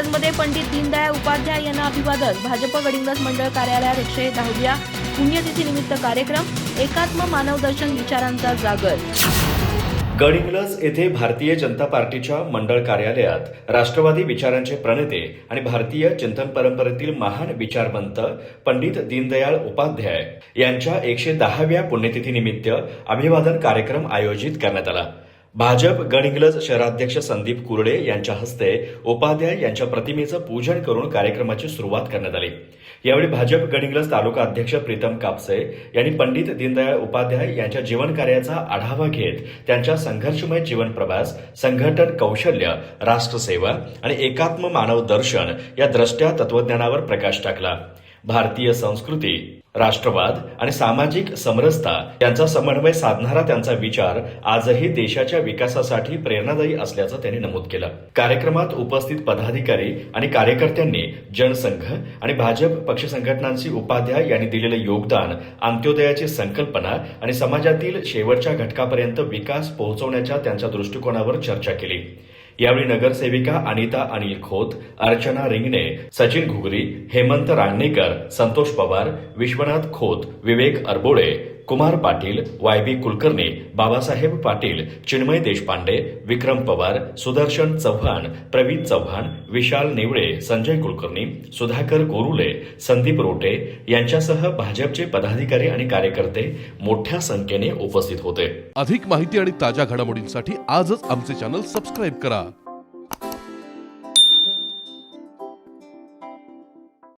मिरजमध्ये पंडित दीनदयाळ उपाध्याय यांना अभिवादन. भाजप गडिंग्लज मंडळ कार्यालयात एकशे दहाव्या पुण्यतिथीनिमित्त कार्यक्रम एकात्म मानवदर्शन विचारांचा जागर. गडिंग्लज येथे भारतीय जनता पार्टीच्या मंडळ कार्यालयात राष्ट्रवादी विचारांचे प्रणेते आणि भारतीय चिंतन परंपरेतील महान विचारवंत पंडित दीनदयाळ उपाध्याय यांच्या एकशे दहाव्या पुण्यतिथीनिमित्त अभिवादन कार्यक्रम आयोजित करण्यात आला. भाजप गडिंग्लज शहराध्यक्ष संदीप कुरडे यांच्या हस्ते उपाध्याय यांच्या प्रतिमेचं पूजन करून कार्यक्रमाची सुरुवात करण्यात आली. यावेळी भाजप गडिंग्लज तालुका अध्यक्ष प्रीतम कापसे यांनी पंडित दीनदयाळ उपाध्याय यांच्या जीवनकार्याचा आढावा घेत त्यांच्या संघर्षमय जीवन प्रवास संघटन कौशल्य राष्ट्रसेवा आणि एकात्म मानव दर्शन या द्रष्ट्या तत्वज्ञानावर प्रकाश टाकला. भारतीय संस्कृती राष्ट्रवाद आणि सामाजिक समरसता यांचा समन्वय साधणारा त्यांचा विचार आजही देशाच्या विकासासाठी प्रेरणादायी असल्याचं त्यांनी नमूद केलं. कार्यक्रमात उपस्थित पदाधिकारी आणि कार्यकर्त्यांनी जनसंघ आणि भाजप पक्ष संघटनांची उपाध्याय यांनी दिलेलं योगदान अंत्योदयाची संकल्पना आणि समाजातील शेवटच्या घटकापर्यंत विकास पोहोचवण्याच्या त्यांच्या दृष्टिकोनावर चर्चा केली. यावेळी नगरसेविका अनिता अनिल खोत अर्चना रिंगणे सचिन घुगरी हेमंत रांगणेकर संतोष पवार विश्वनाथ खोत विवेक अरबोळे कुमार पाटील वाय बी कुलकर्णी बाबासाहेब पाटील चिन्मय देशपांडे विक्रम पवार सुदर्शन चव्हाण प्रवीण चव्हाण विशाल नेवळे संजय कुलकर्णी सुधाकर गोरुले संदीप रोटे यांच्यासह भाजपचे पदाधिकारी आणि कार्यकर्ते मोठ्या संख्येने उपस्थित होते. अधिक माहिती आणि ताज्या घडामोडींसाठी आजच आमचे चॅनल सबस्क्राईब करा.